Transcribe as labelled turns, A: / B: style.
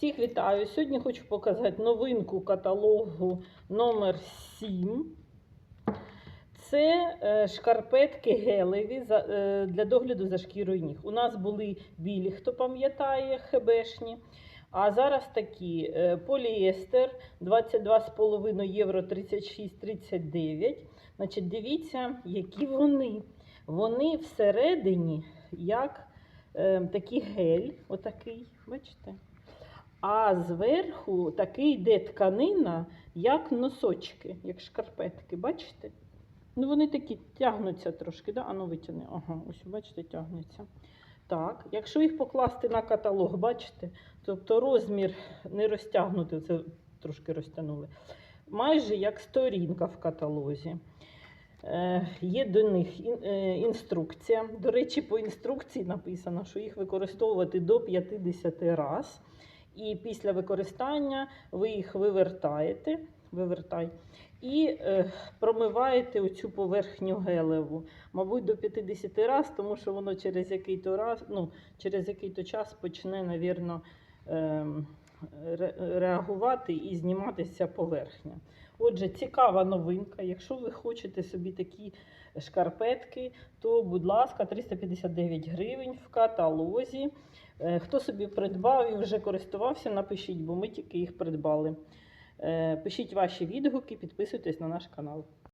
A: Всіх вітаю! Сьогодні хочу показати новинку каталогу номер 7. Це е, шкарпетки гелеві е, для догляду за шкірою ніг. У нас були білі, хто пам'ятає, хебешні. А зараз такі е, поліестер 22,5 євро 36,39. Значить, дивіться, які вони. Вони всередині, як такий гель, отакий, бачите? А зверху такий йде тканина, як носочки, як шкарпетки, бачите? Ну, вони такі тягнуться трошки, да? Ану витягни. Ага, ось бачите, тягнуться. Так, якщо їх покласти на каталог, бачите, тобто розмір не розтягнути, це трошки розтягнули. Майже як сторінка в каталозі. Е, є до них е, інструкція. До речі, по інструкції написано, що їх використовувати до 50 разів. І після використання ви їх вивертаєте, вивертай, і е, промиваєте оцю поверхню гелеву. Мабуть, до 50 разів, тому що воно через який-то раз, ну, через який-то час почне, навірно, ре- реагувати і зніматися поверхня. Отже, цікава новинка. Якщо ви хочете собі такі шкарпетки, то, будь ласка, 359 гривень в каталозі. Е, Хто собі придбав і вже користувався, напишіть, бо ми тільки їх придбали. Е, Пишіть ваші відгуки, підписуйтесь на наш канал.